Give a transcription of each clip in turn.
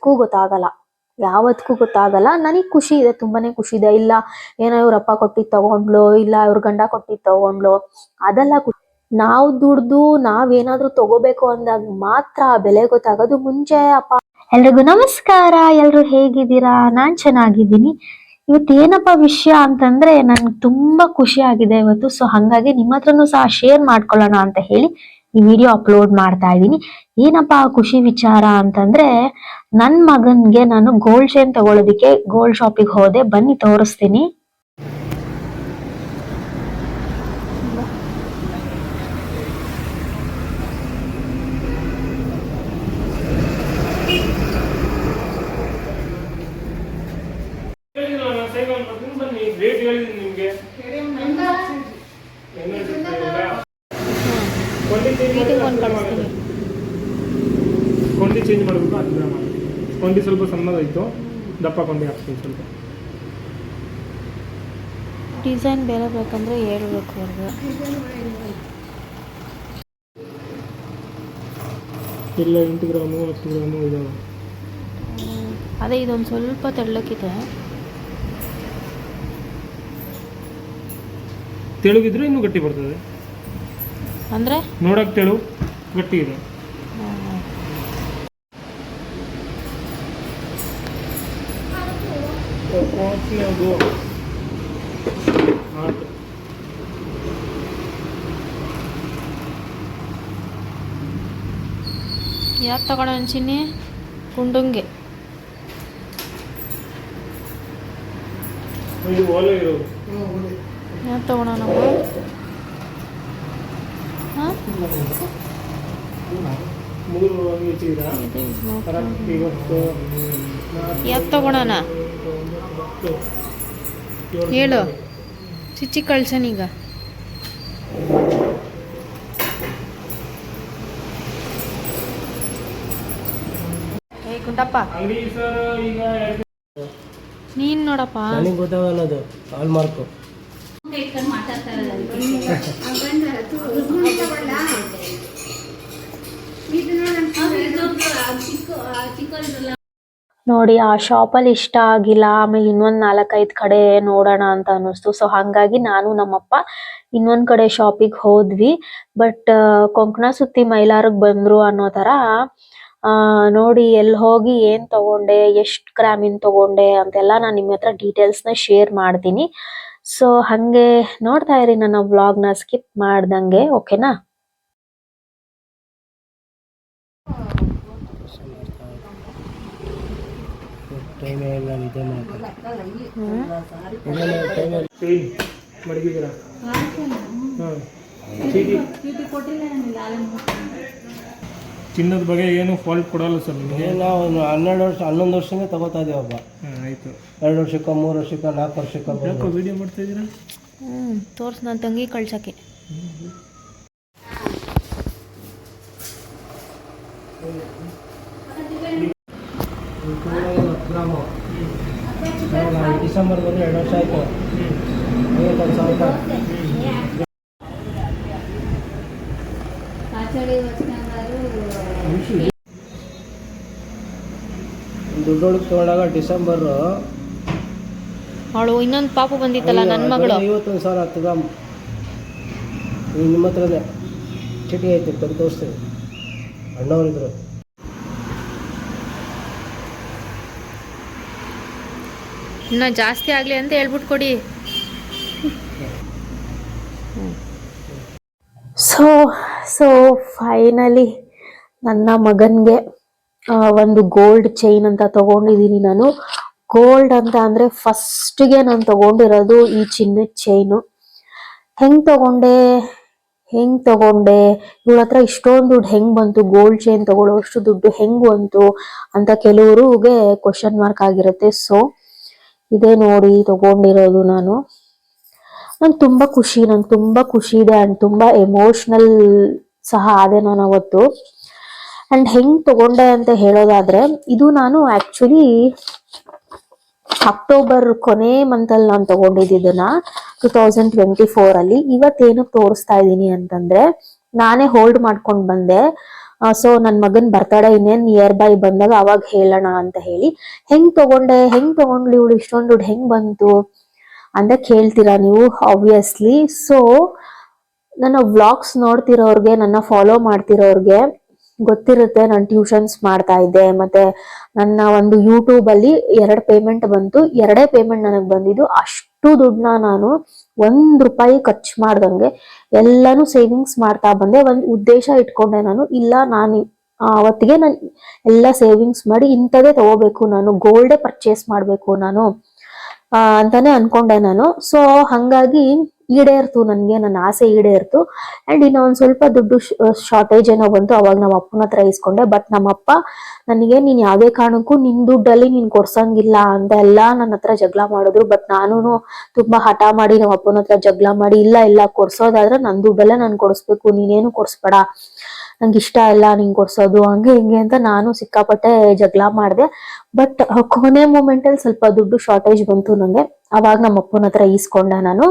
ಯಾವತ್ತಿಗೂ ಗೊತ್ತಾಗಲ್ಲ. ಯಾವತ್ತಕ್ಕೂ ಗೊತ್ತಾಗಲ್ಲ. ನನಗೆ ಖುಷಿ ಇದೆ, ತುಂಬಾನೇ ಖುಷಿ ಇದೆ. ಇಲ್ಲ, ಏನೋ ಇವ್ರ ಅಪ್ಪ ಕೊಟ್ಟಿದ್ ತಗೊಂಡ್ಲು, ಇಲ್ಲ ಇವ್ರ ಗಂಡ ಕೊಟ್ಟಿದ್ ತಗೊಂಡ್ಲು, ಅದೆಲ್ಲ ನಾವ್ ನಾವು ದುಡ್ದು, ನಾವೇನಾದ್ರೂ ತಗೋಬೇಕು ಅಂದಾಗ ಮಾತ್ರ ಬೆಲೆ ಗೊತ್ತಾಗೋದು. ಮುಂಚೆ ಅಪ್ಪ, ಎಲ್ರಿಗೂ ನಮಸ್ಕಾರ. ಎಲ್ರು ಹೇಗಿದ್ದೀರಾ? ನಾನ್ ಚೆನ್ನಾಗಿದ್ದೀನಿ. ಇವತ್ತು ಏನಪ್ಪ ವಿಷಯ ಅಂತಂದ್ರೆ ನನ್ಗೆ ತುಂಬಾ ಖುಷಿ ಆಗಿದೆ ಇವತ್ತು. ಸೊ, ಹಂಗಾಗಿ ನಿಮ್ಮ ಹತ್ರನು ಸಹ ಶೇರ್ ಮಾಡ್ಕೊಳ್ಳೋಣ ಅಂತ ಹೇಳಿ ಈ ವಿಡಿಯೋ ಅಪ್ಲೋಡ್ ಮಾಡ್ತಾ ಇದ್ದೀನಿ. ಏನಪ್ಪಾ ಖುಷಿ ವಿಚಾರ ಅಂತಂದ್ರೆ, ನನ್ ಮಗನ್ಗೆ ನಾನು ಗೋಲ್ಡ್ ಚೈನ್ ತಗೊಳ್ಳೋದಿಕ್ಕೆ ಗೋಲ್ಡ್ ಶಾಪಿಗೆ ಹೋದೆ, ಬನ್ನಿ ತೋರಿಸ್ತೀನಿ ಹೇಳಿಲ್ಲ ನಾನು ಸೈಕಲ್ ಬರ್ತೀನಿ ಬನ್ನಿ ರೇಟ್ ಹೇಳಿದ್ದೀನಿ ನಿಮಗೆ ಕೊಂಡಿ ಚೇಂಜ್ ಕೊಂಡಿ ಚೇಂಜ್ ಮಾಡಬೇಕು ಹತ್ತು ಗ್ರಾಮ್ ಹಾಕಿ. ಕೊಂಡಿ ಸ್ವಲ್ಪ ದಪ್ಪ ಕೊಂಡಿ ಹಾಕ್ತೀನಿ ಸ್ವಲ್ಪ. ಡಿಸೈನ್ ಬೇರೆ ಬೇಕಂದ್ರೆ ಹೇಳ್ಬೇಕು ಅವ್ರಿಗೆ. ಇಲ್ಲ ಎಂಟು ಗ್ರಾಮು ಹತ್ತು ಗ್ರಾಮು ಇದಾವೆ. ಅದೇ ಇದೊಂದು ಸ್ವಲ್ಪ ತೆಳ್ಳಕ್ಕಿದೆ. ತೆಳುಗಿದ್ರೆ ಇನ್ನೂ ಗಟ್ಟಿ ಬರ್ತದೆ. ಅಂದ್ರೆ? ನೋಡಕ್ಕೆ ತೆಳು ಗಟ್ಟಿ ಇದೆ. ಅದು ಆಯ್ತು ಯಾಕೆ ಅನ್ಸಿನಿ ಕುಂಡುಂಗೆ ಯಾರು ಯಾಕೆ ಇವತ್ತು ಯಾಕೆ ತಗೊಳ್ಳೋಣ? ಹೇಳು. ಚಿಚ್ಚಿ ಕಳ್ಸನೀಗ ಕುಂಟಪ್ಪ ಈಗ ನೀನು ನೋಡಪ್ಪ. ನನಗೆ ಗೊತ್ತಾಗಲ್ಲ ಅದು. Hallmark. ನೋಡಿ, ಆ ಶಾಪ್ ಅಲ್ಲಿ ಇಷ್ಟ ಆಗಿಲ್ಲ, ಆಮೇಲೆ ಇನ್ನೊಂದ್ ನಾಲ್ಕೈದು ಕಡೆ ನೋಡೋಣ ಅಂತ ಅನ್ನಿಸ್ತು. ಸೊ ಹಂಗಾಗಿ ನಾನು ನಮ್ಮಪ್ಪ ಇನ್ನೊಂದ್ ಕಡೆ ಶಾಪಿಗೆ ಹೋದ್ವಿ. ಬಟ್ ಕೊಂಕಣ ಸುತ್ತಿ ಮೈಲಾರಗ್ ಬಂದ್ರು ಅನ್ನೋ ತರ ಆ, ನೋಡಿ ಎಲ್ಲಿ ಹೋಗಿ ಏನ್ ತಗೊಂಡೆ, ಎಷ್ಟ್ ಗ್ರಾಮಿನ್ ತಗೊಂಡೆ ಅಂತೆಲ್ಲ ನಾನು ನಿಮ್ಮ ಹತ್ರ ಡೀಟೇಲ್ಸ್ನ ಶೇರ್ ಮಾಡ್ತೀನಿ. ಸೊ ಹಂಗೆ ನೋಡ್ತಾ ಇರಿ ನನ್ನ ನ ಸ್ಕಿಪ್ ಮಾಡ್ದಂಗೆ ಓಕೆನಾ ಟೈಮೇ ಇಲ್ಲ ನಿದ್ದೆ ಮಾಡ್ತಾರೆ ಚೈನ್ ಮಡಗಿದ್ದೀರಾ ಹಾಂ ಚೀಟಿ ಚಿನ್ನದ ಬಗ್ಗೆ ಏನು ಫಾಲ್ಟ್ ಕೊಡಲ್ಲ ಸರ್ ನಿಮಗೆ? ನಾವು ಹನ್ನೆರಡು ವರ್ಷ ಹನ್ನೊಂದು ವರ್ಷನೇ ತಗೋತಾ ಇದೀವಿ ಹಬ್ಬ. ಹಾಂ ಆಯಿತು. ಎರಡು ವರ್ಷಕ್ಕೆ ಮೂರು ವರ್ಷಕ್ಕೆ ನಾಲ್ಕು ವರ್ಷಕ್ಕೆ ವಿಡಿಯೋ ಮಾಡ್ತಾ ಇದ್ದೀರಾ? ಹ್ಮ್ ತೋರ್ಸ್ ನನ್ನ ತಂಗಿ ಕಳ್ಸಕ್ಕೆ ಗ್ರಾಮು ಡಿಸೆಂಬರ್ ಬಂದು ಎರಡು ವರ್ಷ ಆಯಿತು ಐವತ್ತೊಂದು ಸಾವಿರ ರೂಪಾಯಿ ದುಡ್ಡೊಳಗೆ ತೊಗೊಂಡಾಗ ಡಿಸೆಂಬರು ಅವಳು ಇನ್ನೊಂದು ಪಾಪು ಬಂದಿತ್ತಲ್ಲ ನನ್ನ ಮಗಳು? ಐವತ್ತೊಂದು ಸಾವಿರ ಆಗ್ತದ? ನಿಮ್ಮ ಹತ್ರನೇ. ಚಿಟಿ ಐತೆ ತಂದು ತೋರಿಸ್ತೀವಿ ಅಣ್ಣವರಿದ್ರು. ಇನ್ನ ಜಾಸ್ತಿ ಆಗ್ಲಿ ಅಂತ ಹೇಳ್ಬಿಟ್ ಕೊಡಿ. ಸೊ ಸೊ ಫೈನಲಿ ನನ್ನ ಮಗನ್ಗೆ ಒಂದು ಗೋಲ್ಡ್ ಚೈನ್ ಅಂತ ತಗೊಂಡಿದ್ದೀನಿ ನಾನು. ಗೋಲ್ಡ್ ಅಂತ ಅಂದ್ರೆ ಫಸ್ಟ್ಗೆ ನಾನು ತಗೊಂಡಿರೋದು ಈ ಚಿನ್ನದ ಚೈನು ಹೆಂಗ್ ತಗೊಂಡೆ? ಹೆಂಗ್ ತಗೊಂಡೆ? ಇವಳ ಹತ್ರ ಇಷ್ಟೊಂದು ದುಡ್ಡು ಹೆಂಗ್ ಬಂತು? ಗೋಲ್ಡ್ ಚೈನ್ ತಗೊಳ್ಳೋಷ್ಟು ದುಡ್ಡು ಹೆಂಗ್ ಬಂತು ಅಂತ ಕೆಲವರಿಗೆ ಕ್ವಶನ್ ಮಾರ್ಕ್ ಆಗಿರುತ್ತೆ. ಸೊ ಇದೇ ನೋಡಿ ತಗೊಂಡಿರೋದು ನಾನು. ನಂಗೆ ತುಂಬಾ ಖುಷಿ ನಂಗೆ ತುಂಬಾ ಖುಷಿ ಇದೆ ಅಂಡ್ ತುಂಬಾ ಎಮೋಷ್ನಲ್ ಸಹ ಆದೆ ನಾನು ಅವತ್ತು. ಅಂಡ್ ಹೆಂಗ್ ತಗೊಂಡೆ ಅಂತ ಹೇಳೋದಾದ್ರೆ, ಇದು ನಾನು ಆಕ್ಚುಲಿ ಅಕ್ಟೋಬರ್ ಕೊನೆ ಮಂತ್ ಅಲ್ಲಿ ನಾನು ತಗೊಂಡಿದ್ದನ್ನ ಟೂ ತೌಸಂಡ್ ಟ್ವೆಂಟಿ ಫೋರ್ ಅಲ್ಲಿ. ಇವತ್ತೇನು ತೋರಿಸ್ತಾ ಇದ್ದೀನಿ ಅಂತಂದ್ರೆ, ನಾನೇ ಹೋಲ್ಡ್ ಮಾಡ್ಕೊಂಡು ಬಂದೆ. ಸೊ ನನ್ನ ಮಗನ್ ಬರ್ತಡೇ ಇನ್ನೇನ್ ನಿಯರ್ ಬೈ ಬಂದಾಗ ಅವಾಗ ಹೇಳೋಣ ಅಂತ ಹೇಳಿ. ಹೆಂಗ್ ತಗೊಂಡೆ, ಹೆಂಗ್ ತಗೊಂಡ್ಲಿ ಇವಳು, ಇಷ್ಟೊಂದು ದುಡ್ಡು ಹೆಂಗ್ ಬಂತು ಅಂತ ಕೇಳ್ತೀರಾ ನೀವು ಆಬ್ವಿಯಸ್ಲಿ ಸೊ ನನ್ನ ವ್ಲಾಗ್ಸ್ ನೋಡ್ತಿರೋರ್ಗೆ, ನನ್ನ ಫಾಲೋ ಮಾಡ್ತಿರೋರ್ಗೆ ಗೊತ್ತಿರುತ್ತೆ, ನಾನು ಟ್ಯೂಷನ್ಸ್ ಮಾಡ್ತಾ ಇದ್ದೆ, ಮತ್ತೆ ನನ್ನ ಒಂದು ಯೂಟ್ಯೂಬ್ ಅಲ್ಲಿ ಎರಡು ಪೇಮೆಂಟ್ ಬಂತು. ಎರಡೇ ಪೇಮೆಂಟ್ ನನಗೆ ಬಂದಿದ್ದು. ಅಷ್ಟು ದುಡ್ಡನ್ನ ನಾನು ಒಂದ್ ರೂಪಾಯಿ ಖರ್ಚು ಮಾಡ್ದಂಗೆ ಎಲ್ಲಾನು ಸೇವಿಂಗ್ಸ್ ಮಾಡ್ತಾ ಬಂದೆ. ಒಂದು ಉದ್ದೇಶ ಇಟ್ಕೊಂಡೆ ನಾನು, ಇಲ್ಲ ನಾನು ಅವತ್ತಿಗೆ ನಾನು ಎಲ್ಲ ಸೇವಿಂಗ್ಸ್ ಮಾಡಿ ಇಂಥದೇ ತಗೋಬೇಕು ನಾನು ಗೋಲ್ಡೇ ಪರ್ಚೇಸ್ ಮಾಡ್ಬೇಕು ನಾನು ಅಂತಾನೆ ಅನ್ಕೊಂಡೆ ನಾನು. ಸೊ ಹಂಗಾಗಿ ಈಡೇರ್ತು, ನನಗೆ ನನ್ನ ಆಸೆ ಈಡೇರ್ತು. ಅಂಡ್ ಇನ್ನು ಒಂದ್ ಸ್ವಲ್ಪ ದುಡ್ಡು ಶಾರ್ಟೇಜ್ ಏನೋ ಬಂತು, ಅವಾಗ ನಮ್ಮ ಅಪ್ಪನ ಹತ್ರ ಇಸ್ಕೊಂಡೆ. ಬಟ್ ನಮ್ಮಪ್ಪ, ನನಗೆ ನೀನ್ ಯಾವ್ದೇ ಕಾರಣಕ್ಕೂ ನಿನ್ ದುಡ್ಡಲ್ಲಿ ನೀನ್ ಕೊಡ್ಸಂಗಿಲ್ಲ ಅಂತ ಎಲ್ಲ ನನ್ನ ಹತ್ರ ಜಗಳ ಮಾಡಿದ್ರು. ಬಟ್ ನಾನು ತುಂಬಾ ಹಠ ಮಾಡಿ ನಮ್ಮ ಅಪ್ಪನ ಹತ್ರ ಜಗಳ ಮಾಡಿ, ಇಲ್ಲ ಇಲ್ಲ, ಕೊಡ್ಸೋದಾದ್ರೆ ನನ್ ದುಡ್ಡಲ್ಲೇ ನಾನು ಕೊಡಿಸ್ಬೇಕು, ನೀನೇನು ಕೊಡ್ಸ್ಬೇಡ. ನಂಗೆ ಇಷ್ಟ ಇಲ್ಲ ನಿಂಗೆ ಕೊಡ್ಸೋದು, ಹಂಗೆ, ಹಿಂಗೆ ಅಂತ ನಾನು ಸಿಕ್ಕಾಪಟ್ಟೆ ಜಗಳ ಮಾಡಿದೆ. ಬಟ್ ಕೊನೆ ಮೂಮೆಂಟಲ್ಲಿ ಸ್ವಲ್ಪ ದುಡ್ಡು ಶಾರ್ಟೇಜ್ ಬಂತು ನನಗೆ ಅವಾಗ ನಮ್ಮ ಅಪ್ಪನ ಹತ್ರ ಈಸ್ಕೊಂಡೆ ನಾನು.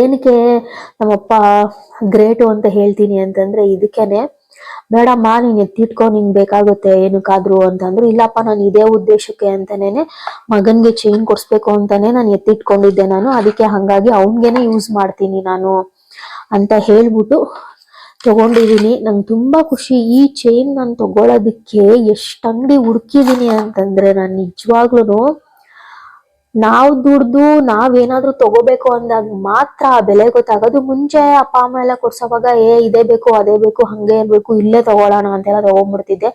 ಏನಕ್ಕೆ ನಮ್ಮಪ್ಪ ಗ್ರೇಟು ಅಂತ ಹೇಳ್ತೀನಿ ಅಂತಂದ್ರೆ ಇದಕ್ಕೇನೆ, ಬೇಡಮ್ಮ, ನೀನ್ ಎತ್ತಿಟ್ಕೊ, ನಿಂಗ್ ಬೇಕಾಗುತ್ತೆ ಏನಕ್ಕಾದ್ರು ಅಂತಂದ್ರು, ಇಲ್ಲಪ್ಪ, ನಾನು ಇದೇ ಉದ್ದೇಶಕ್ಕೆ ಅಂತಾನೇನೆ ಮಗನ್ಗೆ ಚೈನ್ ಕೊಡ್ಸ್ಬೇಕು ಅಂತಾನೆ ನಾನು ಎತ್ತಿಟ್ಕೊಂಡಿದ್ದೆ ನಾನು, ಅದಕ್ಕೆ ಹಂಗಾಗಿ ಅವನ್ಗೆನೆ ಯೂಸ್ ಮಾಡ್ತೀನಿ ನಾನು ಅಂತ ಹೇಳ್ಬಿಟ್ಟು ತಗೊಂಡಿದೀನಿ. ನಂಗೆ ತುಂಬಾ ಖುಷಿ, ಈ ಚೈನ್ ನಾನು ತಗೊಳ್ಳೋದಿಕ್ಕೆ ಎಷ್ಟು ಅಂಗಡಿ ಹುಡುಕಿದೀನಿ ಅಂತಂದ್ರೆ ನಾನು ನಿಜವಾಗ್ಲೂ ನಾವ್ ದುಡ್ದು ನಾವೇನಾದ್ರೂ ತಗೋಬೇಕು ಅಂದಾಗ ಮಾತ್ರ ಆ ಬೆಲೆ ಗೊತ್ತಾಗೋದು. ಮುಂಚೆ ಅಪ್ಪ, ಅಮ್ಮ ಎಲ್ಲ ಕೊಡ್ಸೋವಾಗ, ಏ, ಇದೇ ಬೇಕು, ಅದೇ ಬೇಕು, ಹಂಗೆ ಇರ್ಬೇಕು, ಇಲ್ಲೇ ತಗೊಳ್ಳೋಣ ಅಂತೆಲ್ಲ ತಗೊಂಡ್ಬಿಡ್ತಿದ್ದೆ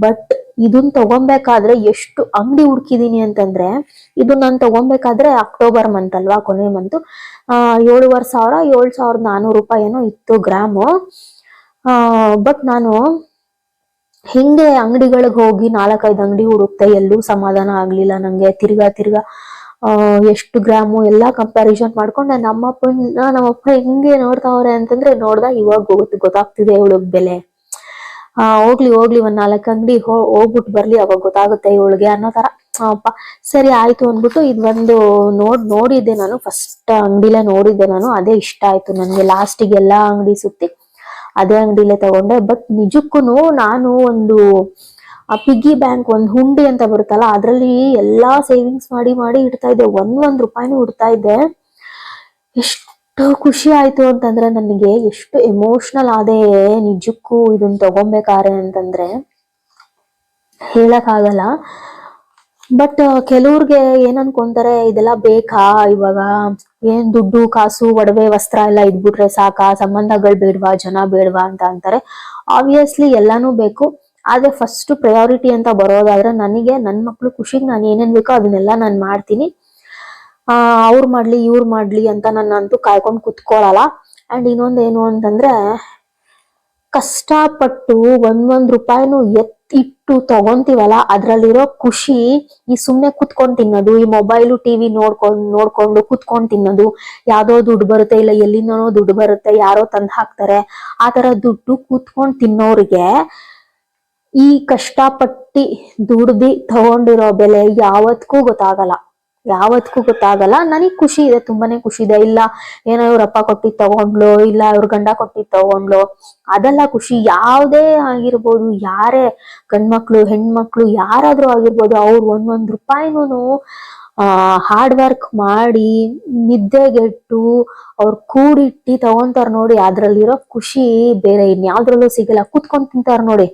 ಬಟ್ ಇದನ್ ತಗೊಬೇಕಾದ್ರೆ ಎಷ್ಟು ಅಂಗಡಿ ಹುಡುಕಿದೀನಿ ಅಂತಂದ್ರೆ ಇದು ನಾನು ತಗೊಬೇಕಾದ್ರೆ ಅಕ್ಟೋಬರ್ ಮಂತ್ ಅಲ್ವಾ, ಕೊನೆ ಮಂತ್ ಆ, ಏಳುವರೆ ಸಾವಿರ, ಏಳು ಸಾವಿರದ ನಾನೂರು ರೂಪಾಯಿ ಏನೋ ಇತ್ತು ಗ್ರಾಮು. ಆ, ಬಟ್ ನಾನು ಹಿಂಗೆ ಅಂಗಡಿಗಳಿಗೆ ಹೋಗಿ ನಾಲ್ಕೈದು ಅಂಗಡಿ ಹುಡುಕ್ತೆ ಎಲ್ಲೂ ಸಮಾಧಾನ ಆಗ್ಲಿಲ್ಲ ನಂಗೆ. ತಿರ್ಗಾ ತಿರ್ಗಾ ಎಷ್ಟು ಗ್ರಾಮು ಎಲ್ಲ ಕಂಪ್ಯಾರಿಸನ್ ಮಾಡ್ಕೊಂಡು ನಮ್ಮಪ್ಪನ ನಮ್ಮಪ್ಪ ಹೆಂಗೆ ನೋಡ್ತಾವ್ರೆ ಅಂತಂದ್ರೆ ನೋಡ್ದಾಗ ಇವಾಗ ಗೊತ್ತ, ಗೊತ್ತಾಗ್ತಿದೆ ಇವಳಗ್ ಬೆಲೆ. ಆ, ಹೋಗ್ಲಿ ಹೋಗ್ಲಿ ಒಂದ್ ನಾಲ್ಕು ಅಂಗಡಿ ಹೋಗ್ಬಿಟ್ಟು ಬರ್ಲಿ, ಅವಾಗ ಗೊತ್ತಾಗುತ್ತೆ ಇವಳಿಗೆ ಅನ್ನೋ ತರ ಅಪ್ಪ, ಸರಿ ಆಯ್ತು ಅಂದ್ಬಿಟ್ಟು ಇದ್ ಒಂದು ನೋಡ್, ನೋಡಿದ್ದೆ ನಾನು ಫಸ್ಟ್ ಅಂಗಡಿಲೆ ನೋಡಿದ್ದೆ ನಾನು, ಅದೇ ಇಷ್ಟ ಆಯ್ತು ನನ್ಗೆ. ಲಾಸ್ಟಿಗೆ ಎಲ್ಲಾ ಅಂಗಡಿ ಸುತ್ತಿ, ಅದೇ ಅಂಗಡಿಲೆ ತಗೊಂಡೆ. ಬಟ್ ನಿಜಕ್ಕೂ ನಾನು ಒಂದು ಪಿಗ್ಗಿ ಬ್ಯಾಂಕ್ ಒಂದ್ ಹುಂಡಿ ಅಂತ ಬರುತ್ತಲ್ಲ, ಅದ್ರಲ್ಲಿ ಎಲ್ಲಾ ಸೇವಿಂಗ್ಸ್ ಮಾಡಿ ಮಾಡಿ ಇಡ್ತಾ ಇದ್ದೆ. ಒಂದ್ ಒಂದ್ ರೂಪಾಯಿನೂ ಇಡ್ತಾ ಇದ್ದೆ. ಎಷ್ಟು ಖುಷಿ ಆಯ್ತು ಅಂತಂದ್ರೆ ನನಗೆ, ಎಷ್ಟು ಎಮೋಷನಲ್ ಆದೆ ನಿಜಕ್ಕೂ ಇದನ್ನ ತಗೊಬೇಕಾರೆ ಅಂತಂದ್ರೆ ಹೇಳಕ್ ಆಗಲ್ಲ ಬಟ್ ಕೆಲವ್ರಿಗೆ ಏನ್ ಅನ್ಕೊಂತಾರೆ, ಇದೆಲ್ಲ ಬೇಕಾ ಇವಾಗ? ಏನ್ ದುಡ್ಡು, ಕಾಸು, ಒಡವೆ, ವಸ್ತ್ರ ಎಲ್ಲ ಇದ್ಬಿಟ್ರೆ ಸಾಕಾ? ಸಂಬಂಧಗಳು ಬೇಡ್ವಾ? ಜನ ಬೇಡ್ವಾ? ಅಂತ ಅಂತಾರೆ. ಆಬ್ವಿಯಸ್ಲಿ ಎಲ್ಲಾನು ಬೇಕು. ಆದ್ರೆ ಫಸ್ಟ್ ಪ್ರಯಾರಿಟಿ ಅಂತ ಬರೋದಾದ್ರೆ ನನಗೆ ನನ್ನ ಮಕ್ಳು ಖುಷಿಗೆ ನಾನು ಏನೇನ್ ಬೇಕೋ ಅದನ್ನೆಲ್ಲ ನಾನು ಮಾಡ್ತೀನಿ. ಆ, ಅವ್ರು ಮಾಡ್ಲಿ, ಇವ್ರು ಮಾಡ್ಲಿ ಅಂತ ನಾನು ಅಂತೂ ಕಾಯ್ಕೊಂಡು ಕುತ್ಕೊಳ್ಳಲ್ಲ ಅಂಡ್ ಇನ್ನೊಂದೇನು ಅಂತಂದ್ರೆ, ಕಷ್ಟಪಟ್ಟು ಒಂದೊಂದ್ ರೂಪಾಯಿನೂ ಎತ್ತಿಟ್ಟು ತಗೊಂತೀವಲ್ಲ, ಅದ್ರಲ್ಲಿರೋ ಖುಷಿ ಈ ಸುಮ್ನೆ ಕುತ್ಕೊಂಡ್ ತಿನ್ನೋದು, ಈ ಮೊಬೈಲು ಟಿವಿ ನೋಡ್ಕೊಂಡ್, ನೋಡ್ಕೊಂಡು ಕುತ್ಕೊಂಡ್ ತಿನ್ನೋದು, ಯಾವ್ದೋ ದುಡ್ಡು ಬರುತ್ತೆ ಇಲ್ಲ ಎಲ್ಲಿಂದನೋ ದುಡ್ಡು ಬರುತ್ತೆ, ಯಾರೋ ತಂದ್ ಹಾಕ್ತಾರೆ, ಆ ತರ ದುಡ್ಡು ಕೂತ್ಕೊಂಡ್ ತಿನ್ನೋರಿಗೆ ಈ ಕಷ್ಟಪಟ್ಟಿ ದುಡ್ದಿ ತಗೊಂಡಿರೋ ಬೆಲೆ ಯಾವತ್ತಿಗೂ ಗೊತ್ತಾಗಲ್ಲ. ಯಾವತ್ತಿಗೂ ಗೊತ್ತಾಗಲ್ಲ. ನನಗ್ ಖುಷಿ ಇದೆ, ತುಂಬಾನೇ ಖುಷಿ ಇದೆ. ಇಲ್ಲ, ಏನೋ ಇವ್ರ ಅಪ್ಪ ಕೊಟ್ಟಿದ್ ತಗೊಂಡ್ಲು, ಇಲ್ಲ ಇವ್ರ ಗಂಡ ಕೊಟ್ಟಿದ್ ತಗೊಂಡ್ಲು. ಅದೆಲ್ಲ ಖುಷಿ. ಯಾವ್ದೇ ಆಗಿರ್ಬೋದು, ಯಾರೇ ಗಂಡ್ಮಕ್ಳು, ಹೆಣ್ಮಕ್ಳು, ಯಾರಾದ್ರೂ ಆಗಿರ್ಬೋದು, ಅವ್ರು ಒಂದೊಂದ್ ರೂಪಾಯಿನೂ ಆ ಹಾರ್ಡ್ ವರ್ಕ್ ಮಾಡಿ, ನಿದ್ದೆಗೆಟ್ಟು, ಅವ್ರು ಕೂಡಿಟ್ಟಿ ತಗೊಂತಾರ ನೋಡಿ, ಅದ್ರಲ್ಲಿರೋ ಖುಷಿ ಬೇರೆ ಇನ್ಯಾವ್ದ್ರಲ್ಲೂ ಸಿಗಲ್ಲ. ಕೂತ್ಕೊಂಡ್ ತಿಂತಾರ ನೋಡಿ.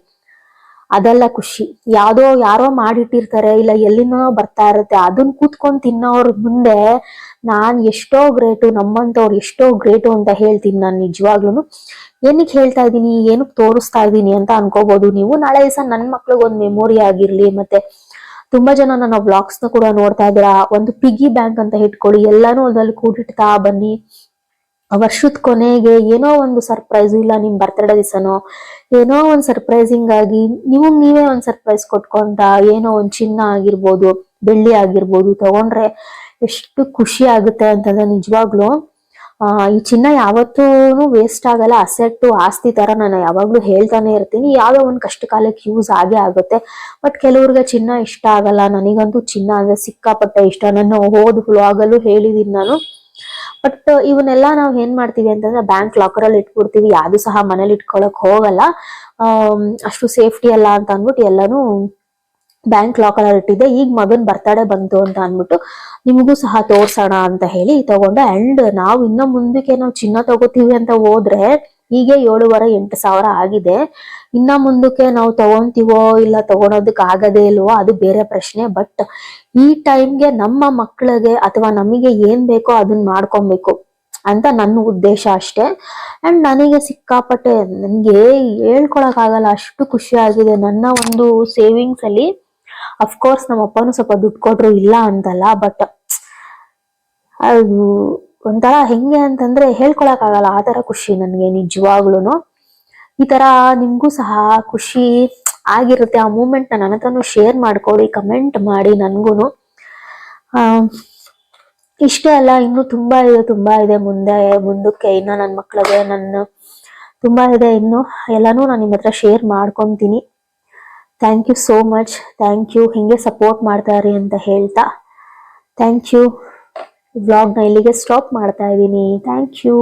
ಅದೆಲ್ಲ ಖುಷಿ. ಯಾವ್ದೋ ಯಾರೋ ಮಾಡಿಟ್ಟಿರ್ತಾರೆ, ಇಲ್ಲ ಎಲ್ಲಿನೋ ಬರ್ತಾ ಇರುತ್ತೆ ಅದನ್ನ ಕೂತ್ಕೊಂಡ್ ತಿನ್ನೋರ್ ಮುಂದೆ ನಾನ್ ಎಷ್ಟೋ ಗ್ರೇಟು ನಮ್ಮಂತವ್ರು ಎಷ್ಟೋ ಗ್ರೇಟು ಅಂತ ಹೇಳ್ತೀನಿ ನಾನು ನಿಜವಾಗ್ಲೂ ಏನಕ್ಕೆ ಹೇಳ್ತಾ ಇದ್ದೀನಿ, ಏನಕ್ಕೆ ತೋರಿಸ್ತಾ ಇದ್ದೀನಿ ಅಂತ ಅನ್ಕೋಬಹುದು ನೀವು. ನಾಳೆ ದಿವಸ ನನ್ ಮಕ್ಳಿಗೆ ಒಂದ್ ಮೆಮೊರಿ ಆಗಿರ್ಲಿ, ಮತ್ತೆ ತುಂಬಾ ಜನ ನನ್ನ ನ ಕೂಡ ನೋಡ್ತಾ ಇದ್ದೀರಾ. ಒಂದು ಪಿಗ್ಗಿ ಬ್ಯಾಂಕ್ ಅಂತ ಇಟ್ಕೊಳ್ಳಿ, ಎಲ್ಲಾನು ಅದ್ರಲ್ಲಿ ಕೂಡಿಡ್ತಾ ಬನ್ನಿ. ವರ್ಷದ ಕೊನೆಗೆ ಏನೋ ಒಂದು ಸರ್ಪ್ರೈಸ್ ಇಲ್ಲ ನಿಮ್ ಬರ್ತಡೇ ದಿವಸನೋ, ಏನೋ ಒಂದು ಸರ್ಪ್ರೈಸಿಂಗ್ ಆಗಿ ನಿಮಗ್ ನೀವೇ ಒಂದ್ ಸರ್ಪ್ರೈಸ್ ಕೊಟ್ಕೊಂತ ಏನೋ ಒಂದ್ ಚಿನ್ನ ಆಗಿರ್ಬೋದು, ಬೆಳ್ಳಿ ಆಗಿರ್ಬೋದು ತಗೊಂಡ್ರೆ ಎಷ್ಟು ಖುಷಿ ಆಗುತ್ತೆ ಅಂತಂದ್ರೆ ನಿಜವಾಗ್ಲು, ಆ, ಈ ಚಿನ್ನ ಯಾವತ್ತೂ ವೇಸ್ಟ್ ಆಗಲ್ಲ ಅಸೆಟ್ ಆಸ್ತಿ ತರ ನಾನು ಯಾವಾಗ್ಲೂ ಹೇಳ್ತಾನೆ ಇರ್ತೀನಿ. ಯಾವ್ದೋ ಒಂದ್ ಕಷ್ಟ ಕಾಲಕ್ಕೆ ಯೂಸ್ ಆಗೇ ಆಗುತ್ತೆ. ಬಟ್ ಕೆಲವ್ರಿಗೆ ಚಿನ್ನ ಇಷ್ಟ ಆಗಲ್ಲ. ನನಗಂತೂ ಚಿನ್ನ ಅಂದ್ರೆ ಸಿಕ್ಕಾಪಟ್ಟೆ ಇಷ್ಟ. ನಾನು ಹೋದ್ ವ್ಲಾಗಲ್ಲೂ ಹೇಳಿದೀನಿ ನಾನು. ಬಟ್ ಇವನ್ನೆಲ್ಲ ನಾವ್ ಏನ್ ಮಾಡ್ತೀವಿ ಅಂತಂದ್ರೆ ಬ್ಯಾಂಕ್ ಲಾಕರ್ ಅಲ್ಲಿ ಇಟ್ಬಿಡ್ತೀವಿ. ಯಾವ್ದು ಸಹ ಮನೇಲಿ ಇಟ್ಕೊಳಕ್ ಹೋಗಲ್ಲ. ಅಷ್ಟು ಸೇಫ್ಟಿ ಅಲ್ಲ ಅಂತ ಅಂದ್ಬಿಟ್ಟು ಎಲ್ಲಾನು ಬ್ಯಾಂಕ್ ಲಾಕರ್ ಅಲ್ಲಿ ಇಟ್ಟಿದ್ದೆ. ಈಗ ಮಗನ್ ಬರ್ತಡೇ ಬಂತು ಅಂತ ಅಂದ್ಬಿಟ್ಟು ನಿಮಗೂ ಸಹ ತೋರ್ಸೋಣ ಅಂತ ಹೇಳಿ ತಗೊಂಡೆ ಅಂಡ್ ನಾವು ಇನ್ನ ಮುಂದಕ್ಕೆ ನಾವು ಚಿನ್ನ ತಗೋತೀವಿ ಅಂತ ಹೋದ್ರೆ ಹೀಗೆ ಏಳುವರೆ ಎಂಟು ಸಾವಿರ ಆಗಿದೆ. ಇನ್ನ ಮುಂದಕ್ಕೆ ನಾವು ತಗೊಂತೀವೋ ಇಲ್ಲ ತಗೊಳೋದಕ್ಕೆ ಆಗದೇ ಇಲ್ವೋ ಅದು ಬೇರೆ ಪ್ರಶ್ನೆ. ಬಟ್ ಈ ಟೈಮ್ಗೆ ನಮ್ಮ ಮಕ್ಕಳಿಗೆ ಅಥವಾ ನಮಗೆ ಏನ್ ಬೇಕೋ ಅದನ್ನ ಮಾಡ್ಕೊಬೇಕು ಅಂತ ನನ್ನ ಉದ್ದೇಶ ಅಷ್ಟೇ. ಅಂಡ್ ನನಗೆ ಸಿಕ್ಕಾಪಟ್ಟೆ ನನಗೆ ಹೇಳ್ಕೊಳಕ್ ಆಗಲ್ಲ, ಅಷ್ಟು ಖುಷಿ ಆಗಿದೆ. ನನ್ನ ಒಂದು ಸೇವಿಂಗ್ಸ್ ಅಲ್ಲಿ ಅಫ್ಕೋರ್ಸ್ ನಮ್ಮ ಅಪ್ಪನು ಸ್ವಲ್ಪ ದುಡ್ಡು ಕೊಟ್ರು ಇಲ್ಲ ಅಂತಲ್ಲ ಬಟ್ ಅದು ಒಂಥರ ಹೆಂಗೆ ಅಂತಂದ್ರೆ ಹೇಳ್ಕೊಳಕ್ ಆಗಲ್ಲ ಆ ತರ ಖುಷಿ ನನಗೆ ನಿಜವಾಗ್ಲೂನು. ಈ ತರ ನಿಮ್ಗೂ ಸಹ ಖುಷಿ ಆಗಿರುತ್ತೆ. ಆ ಮೂಮೆಂಟ್ ನನ್ನ ಹತ್ರನು ಶೇರ್ ಮಾಡ್ಕೊಳ್ಳಿ ಕಮೆಂಟ್ ಮಾಡಿ ನನ್ಗೂನು. ಆ ಇಷ್ಟೇ ಅಲ್ಲ, ಇನ್ನು ತುಂಬಾ ಇದೆ ತುಂಬಾ ಇದೆ. ಮುಂದೆ, ಮುಂದಕ್ಕೆ ಇನ್ನು ನನ್ನ ಮಕ್ಕಳಿಗೆ ನನ್ನ ತುಂಬಾ ಇದೆ ಇನ್ನು. ಎಲ್ಲಾನು ನಾನು ನಿಮ್ಮ ಹತ್ರ share ಮಾಡ್ಕೊಂತೀನಿ. Thank you so much thank you ಹಿಂಗೆ ಸಪೋರ್ಟ್ ಮಾಡ್ತಾ ಇರಿ ಅಂತ ಹೇಳ್ತಾ. ಥ್ಯಾಂಕ್ ಯು ವ್ಲಾಗ್ನ ಇಲ್ಲಿಗೆ ಸ್ಟಾಪ್ ಮಾಡ್ತಾ ಇದ್ದೀನಿ. Thank you